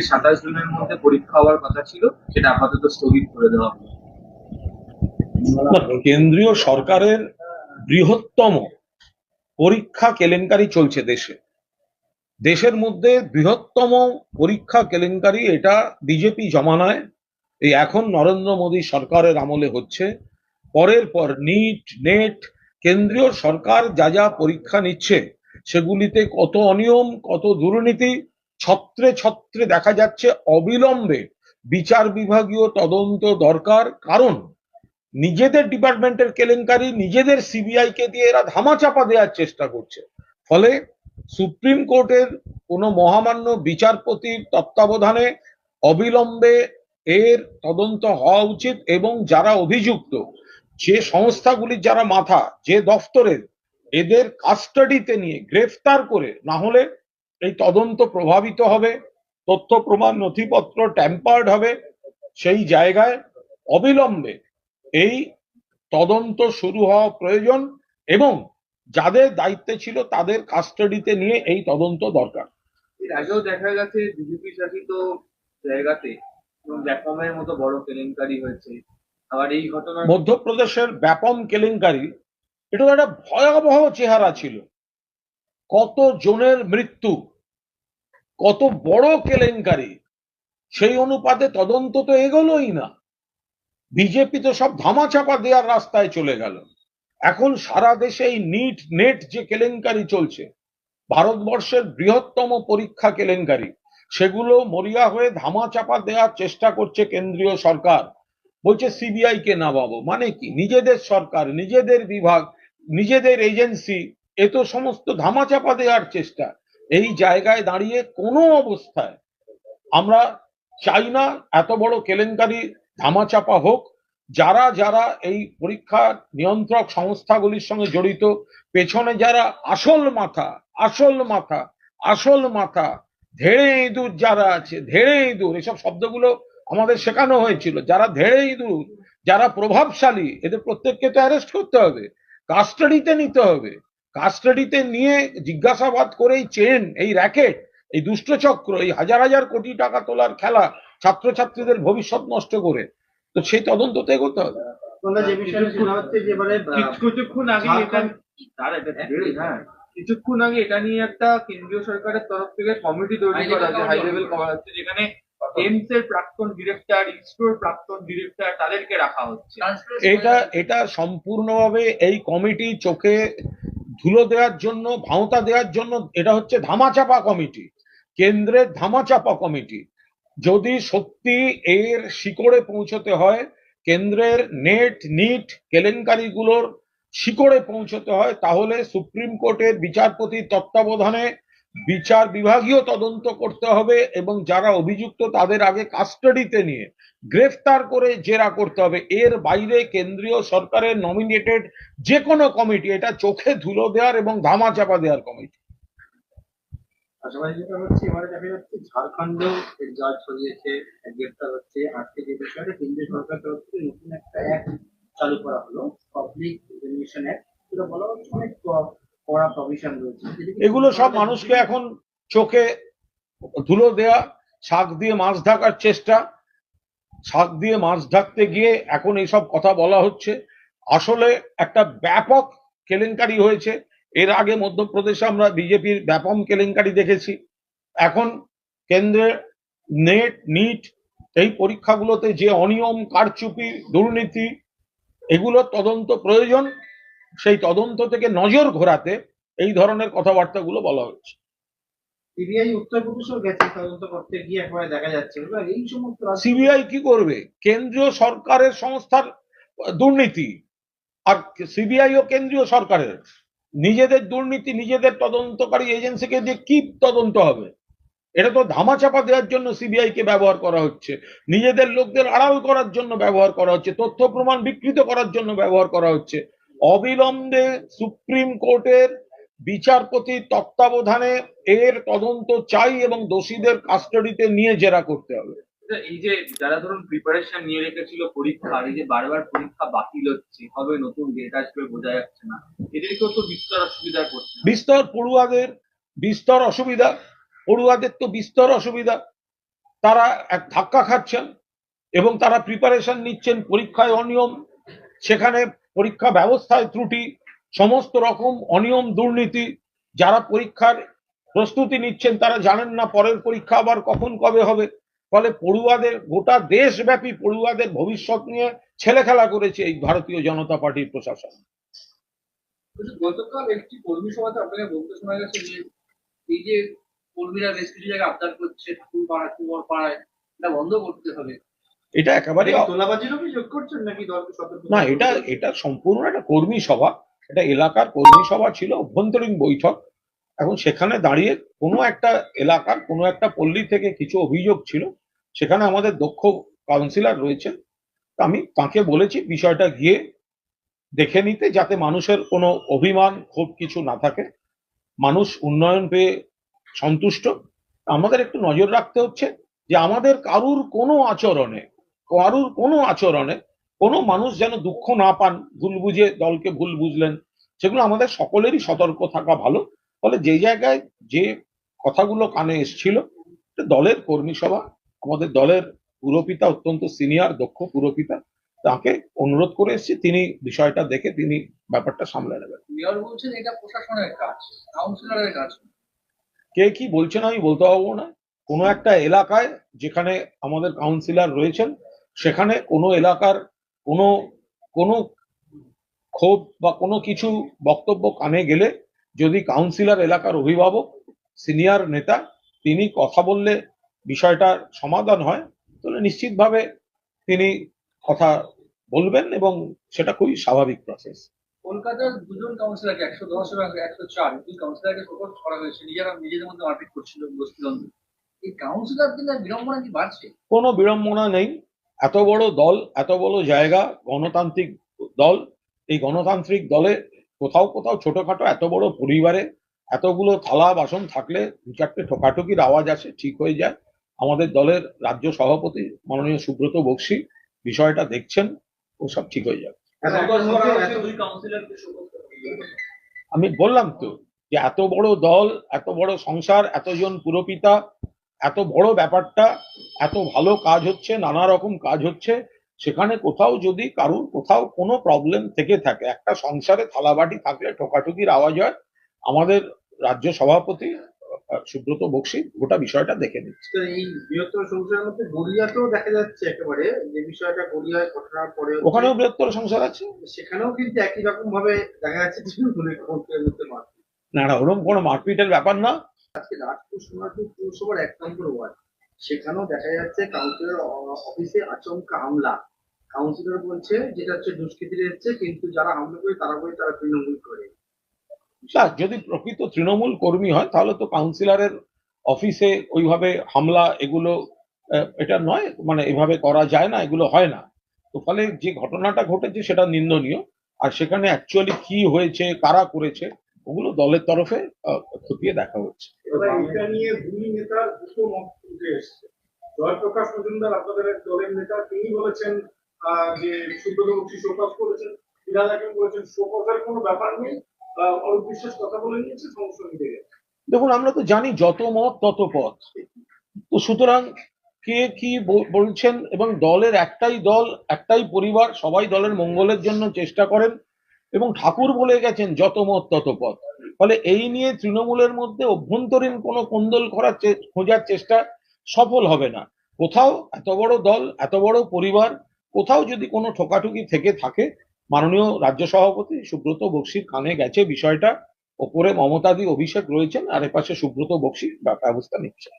সাতাশ জনের মধ্যে পরীক্ষা হওয়ার কথা ছিল সেটা আপাতত স্থগিত করে দেওয়া না, কেন্দ্রীয় সরকারের বৃহত্তম পরীক্ষা কেলেঙ্কারি চলছে দেশে। দেশের মধ্যে বৃহত্তম পরীক্ষা কেলেঙ্কারি এটা বিজেপি জমানায় এই এখন নরেন্দ্র মোদী সরকারের আমলে হচ্ছে। পরের পর নিট নেট কেন্দ্রীয় সরকার যা যা পরীক্ষা নিচ্ছে সেগুলিতে কত অনিয়ম কত দুর্নীতি ছত্রে ছত্রে দেখা যাচ্ছে অবিলম্বে বিচার বিভাগীয় তদন্ত দরকার। কারণ নিজেদের ডিপার্টমেন্টের কেলেঙ্কারি, নিজেদের সিবিআই কে দিয়ে এরা ধামাচাপা দেওয়ার চেষ্টা করছে। ফলে সুপ্রিম কোর্টের কোনো মহামান্য বিচারপতির তত্ত্বাবধানে অবিলম্বে এর তদন্ত হওয়া উচিত এবং যারা অভিযুক্ত, যে সংস্থাগুলির যারা মাথা, যে দফতরের, এদের কাস্টাডিতে নিয়ে গ্রেফতার করে না হলে এই তদন্ত প্রভাবিত হবে তথ্য প্রমাণ নথিপত্র ট্যাম্পার্ড হবে সেই জায়গায় অবিলম্বে এই তদন্ত শুরু হওয়া প্রয়োজন এবং যাদের দায়িত্বে ছিল তাদের কাস্টাডিতে নিয়ে এই তদন্ত দরকার। এর আগেও দেখা গেছে বিজেপি শাসিত জায়গাতে এবং ব্যাকমের মতো বড় কেলেঙ্কারি হয়েছে। আবার এই ঘটনার মধ্যপ্রদেশের ব্যাপম কেলেঙ্কারি এটা তো একটা ভয়াবহ চেহারা ছিল। কত জনের মৃত্যু, কত বড় কেলেঙ্কারি, সেই অনুপাতে তদন্ত তো এগোলোই না। বিজেপি তো সব ধামাচাপা দেওয়ার রাস্তায় চলে গেল। এখন সারা দেশে এই নিট নেট যে কেলেঙ্কারি চলছে, ভারতবর্ষের বৃহত্তম পরীক্ষা কেলেঙ্কারি, সেগুলো মরিয়া হয়ে ধামাচাপা দেওয়ার চেষ্টা করছে কেন্দ্রীয় সরকার। বলছে সিবিআই কে নামাবো মানে কি? নিজেদের সরকার, নিজেদের বিভাগ, নিজেদের এজেন্সি এ তো সমস্ত ধামাচাপা দেওয়ার চেষ্টা। এই জায়গায় দাঁড়িয়ে কোনো অবস্থায় আমরা চাই না এত বড় কেলেঙ্কারি, ধামাচাপা হোক। যারা যারা এই পরীক্ষা নিয়ন্ত্রক সংস্থাগুলির সঙ্গে জড়িত, পেছনে যারা আসল মাথা আসল মাথা আসল মাথা, ধেড়ে ইঁদুর যারা আছে, ধেড়ে ইঁদুর, এসব শব্দগুলো আমাদের শেখানো হয়েছিল। যারা ধেড়ে ইঁদুর, যারা প্রভাবশালী, এদের প্রত্যেককে তো অ্যারেস্ট করতে হবে কাস্টাডিতে নিতে হবে। কাস্টাডিতে নিয়ে জিজ্ঞাসাবাদ করে এই চেন এই র্যাকেট এই দুষ্টচক্র এই হাজার হাজার কোটি টাকা তোলার খেলা ছাত্রছাত্রীদের ভবিষ্যৎ নষ্ট করে। তো সেই তদন্ত তো এগোতে হবে। তোমরা যে বিষয়ে শোনা হচ্ছে যে এবারে কিছু- কিছুক্ষণ আগে এটা তারা এটা দেরি, হ্যাঁ। কিছুক্ষণ আগে এটা নিয়ে একটা কেন্দ্রীয় সরকারের তরফ থেকে কমিটি তৈরি করা হয়েছে হাই লেভেল করা হচ্ছে যেখানে এমস এর প্রাক্তন ডিরেক্টর ইসরোর প্রাক্তন ডিরেক্টর তাদেরকে রাখা হচ্ছে। এটা এটা সম্পূর্ণভাবে এই কমিটি চোখে ধুলো দেওয়ার জন্য, ভাঁওতা দেওয়ার জন্য, এটা হচ্ছে ধামাচাপা কমিটি। কেন্দ্রের ধামাচাপা কমিটি। যদি সত্যি এর শিকড়ে পৌঁছতে হয়, কেন্দ্রের নেট, নিট, কেলেঙ্কারিগুলোর শিকড়ে পৌঁছতে হয়, তাহলে সুপ্রিম কোর্টের বিচারপতির তত্ত্বাবধানে বিচার বিভাগীয় তদন্ত করতে হবে এবং যারা অভিযুক্ত তাদের আগে কাস্টাডিতে নিয়ে গ্রেফতার করে জেরা করতে হবে। এর বাইরে কেন্দ্রীয় সরকারের নমিনেটেড যে কোনো কমিটি এটা চোখে ধুলো দেওয়ার এবং ধামাচাপা দেওয়ার কমিটি পাশাপাশি যেটা হচ্ছে এবারে দেখা যাচ্ছে ঝাড়খণ্ডেও এর জল ছড়িয়েছে গ্রেপ্তার হচ্ছে আজকে যে বিষয়টা কেন্দ্রীয় সরকার তরফ থেকে নতুন একটা অ্যাক্ট চালু করা হলো পাবলিক এক্সামিনেশন অ্যাক্ট যেটা বলা হচ্ছে অনেক ক- কড়া প্রভিশন রয়েছে। এগুলো সব মানুষকে এখন চোখে ধুলো দেয়া শাক দিয়ে মাছ ঢাকার চেষ্টা। শাক দিয়ে মাছ ঢাকতে গিয়ে এখন এইসব কথা বলা হচ্ছে। আসলে একটা ব্যাপক কেলেঙ্কারি হয়েছে। এর আগে মধ্যপ্রদেশে আমরা বিজেপির ব্যাপক কেলেঙ্কারি দেখেছি। এখন কেন্দ্রের নেট, নিট, এই পরীক্ষাগুলোতে যে অনিয়ম, কারচুপি, দুর্নীতি এগুলোর তদন্ত প্রয়োজন। সেই তদন্ত থেকে নজর ঘোরাতে এই ধরনের কথাবার্তাগুলো বলা হচ্ছে। সিবিআই উত্তরপ্রদেশেও গেছে, তদন্ত করতে গিয়ে একবারে দেখা যাচ্ছে। এই সমস্ত সিবিআই কি করবে? কেন্দ্রীয় সরকারের সংস্থার দুর্নীতি আর সিবিআই ও কেন্দ্রীয় সরকারের। নিজেদের দুর্নীতি, নিজেদের তদন্তকারী এজেন্সিকে দিয়ে কি তদন্ত হবে? এটা তো ধামাচাপা দেওয়ার জন্য সিবিআই কে ব্যবহার করা হচ্ছে। নিজেদের লোকদের আড়াল করার জন্য ব্যবহার করা হচ্ছে। তথ্য প্রমাণ বিকৃত করার জন্য ব্যবহার করা হচ্ছে। অবিলম্বে সুপ্রিম কোর্টের বিচারপতি তত্ত্বাবধানে এর তদন্ত চাই এবং দোষীদের কাস্টাডিতে নিয়ে জেরা করতে হবে। আচ্ছা, এই যে যারা ধরুন প্রিপারেশন নিয়ে রেখেছিল পরীক্ষা এই যে বারবার পরীক্ষা বাতিল হচ্ছে হবে নতুন ডেট আসবে বোঝা যাচ্ছে না এদেরকেও তো বিস্তর অসুবিধা করছে বিস্তর পড়ুয়াদের বিস্তর অসুবিধা পড়ুয়াদের তো বিস্তর অসুবিধা। তারা এক ধাক্কা খাচ্ছেন এবং তারা প্রিপারেশন নিচ্ছেন পরীক্ষায় অনিয়ম সেখানে পরীক্ষা ব্যবস্থায় ত্রুটি সমস্ত রকম অনিয়ম দুর্নীতি যারা পরীক্ষার প্রস্তুতি নিচ্ছেন তারা জানেন না পরের পরীক্ষা আবার কখন কবে হবে। ফলে পড়ুয়াদের গোটা দেশব্যাপী পড়ুয়াদের ভবিষ্যৎ নিয়ে ছেলে খেলা করেছে এই ভারতীয় জনতা পার্টির প্রশাসন। গতকাল একটি কর্মী সভাতে আপনাকে বলতে শোনা গেছে যে এই যে কর্মীরা বেশ কিছু জায়গায় আবদার করছে ঠাকুর পাড়ায় কুমার পাড়ায় এটা বন্ধ করতে হবে। এটা একেবারে তোলাবাজির অভিযোগ করছেন নাকি না এটা এটা সম্পূর্ণ একটা কর্মী সভা। এটা এলাকার কর্মী সভা ছিল, অভ্যন্তরীণ বৈঠক। এখন সেখানে দাঁড়িয়ে কোনো একটা এলাকার, কোনো একটা পল্লী থেকে কিছু অভিযোগ ছিল। সেখানে আমাদের দক্ষ কাউন্সিলর রয়েছেন। আমি তাকে বলেছি, বিষয়টা গিয়ে দেখে নিতে যাতে মানুষের কোনো অভিমান খুব কিছু না থাকে। মানুষ উন্নয়ন পেয়ে সন্তুষ্ট। আমাদের একটু নজর রাখতে হচ্ছে যে, আমাদের কারুর কোনো আচরণে, কারুর কোনো আচরণে কোনো মানুষ যেন দুঃখ না পান ভুল বুঝে দলকে ভুল বুঝলেন সেগুলো আমাদের সকলেরই সতর্ক থাকা ভালো। ফলে যে জায়গায় যে কথাগুলো কানে এসছিল দলের কর্মী সভা আমাদের দলের পুরপিতা অত্যন্ত সিনিয়র দক্ষ পুরপিতা তাকে অনুরোধ করে এসেছি তিনি বিষয়টা দেখে তিনি ব্যাপারটা সামলে নেবেন। মেয়র বলছেন এটা প্রশাসনের কাজ কাউন্সিলরের কাজ। কে কি বলছেন আমি বলতে পারব না। কোনো একটা এলাকায় যেখানে আমাদের কাউন্সিলর রয়েছেন সেখানে কোনো এলাকার কোনো কোনো ক্ষোভ বা কোনো কিছু বক্তব্য কানে গেলে যদি কাউন্সিলর এলাকার অভিভাবক সিনিয়র নেতা তিনি কথা বললে বিষয়টার সমাধান হয় তাহলে নিশ্চিতভাবে তিনি কথা বলবেন এবং সেটা খুবই স্বাভাবিক প্রসেস কলকাতার দুজন কাউন্সিলরকে একশো দশ এবং একশো চার দুই কাউন্সিলরকে শোকজ করা হয়েছে। নিজেরা নিজেদের মধ্যে মারপিট করছিল বস্তুদ্বন্দ্ব এই কাউন্সিলরদের বিড়ম্বনা কি বাড়ছে? কোনো বিড়ম্বনা নেই। এত বড় দল, এত বড় জায়গা, গণতান্ত্রিক দল, এই গণতান্ত্রিক দলে কোথাও কোথাও ছোটখাটো এত বড় পরিবারে এতগুলো থালা বাসন থাকলে দু চারটে ঠোকাঠুকির আওয়াজ আসে, ঠিক হয়ে যায় আমাদের দলের রাজ্য সভাপতি মাননীয় সুব্রত বক্সি বিষয়টা দেখছেন, ও সব ঠিক হয়ে যাবে। আমি বললাম তো যে এত বড় দল, এত বড় সংসার, এতজন পুরপিতা এত বড় ব্যাপারটা এত ভালো কাজ হচ্ছে নানা রকম কাজ হচ্ছে সেখানে কোথাও যদি কারুর কোথাও কোনো প্রবলেম থেকে থাকে একটা সংসারে থালাবাটি থাকলে ঠোকাঠুকির আওয়াজ হয় আমাদের রাজ্য সভাপতি সুব্রত বক্সি গোটা বিষয়টা দেখে নিচ্ছে। এই বৃহত্তর সংসারের মধ্যে গড়িয়াতেও দেখা যাচ্ছে একেবারে যে বিষয়টা গড়িয়ায় ঘটনার পরে ওখানেও বৃহত্তর সংসার আছে? সেখানেও কিন্তু একই রকম ভাবে দেখা যাচ্ছে না না ওরকম কোনো মারপিটের ব্যাপার না। আজকে রাজপুর সোনারপুর পৌরসভার এক নম্বর ওয়ার্ড। সেখানেও দেখা যাচ্ছে কাউন্সিলর অফিসে আচমকা হামলা। কাউন্সিলর বলছে, যেটা হচ্ছে দুষ্কৃতীরা এসছে কিন্তু যারা হামলা করে, তারা বলে তারা তৃণমূল করে। যদি প্রকৃত তৃণমূল কর্মী হয়, তাহলে তো কাউন্সিলরের অফিসে ওইভাবে হামলা, এগুলো এটা নয় মানে এভাবে করা যায় না, এগুলো হয় না। তো ফলে যে ঘটনাটা ঘটেছে, সেটা নিন্দনীয়। আর সেখানে অ্যাকচুয়ালি কি হয়েছে, কারা করেছে ওগুলো দলের তরফে খতিয়ে দেখা হচ্ছে। এটা নিয়ে দুই নেতার দুটো মত এসছে। জয়প্রকাশ মজুমদার আপনাদের দলের নেতা তিনি বলেছেন যে সুব্রত বক্সী শোকজ করেছেন বিরাজ হাকিম বলেছেন শোকজের কোনো ব্যাপার নেই। অরূপ বিশ্বাস কথা বলে নিয়েছে সমস্যা মিটে গেছে। দেখুন আমরা তো জানি যত মত তত পথ। তো সুতরাং কে কি বলছেন এবং দলের একটাই দল একটাই পরিবার সবাই দলের মঙ্গলের জন্য চেষ্টা করেন। এবং ঠাকুর বলে গেছেন, যত মত, তত পথ। ফলে এই নিয়ে তৃণমূলের মধ্যে অভ্যন্তরীণ কোনো কোন্দল করার খোঁজার চেষ্টা সফল হবে না। কোথাও এত বড় দল, এত বড় পরিবার, কোথাও যদি কোনো ঠোকাঠুকি থেকে থাকে, মাননীয় রাজ্য সভাপতি সুব্রত বক্সির কানে গেছে বিষয়টা। ওপরে মমতাদি অভিষেক রয়েছেন, আর এপাশে সুব্রত বক্সি ব্যবস্থা নিচ্ছে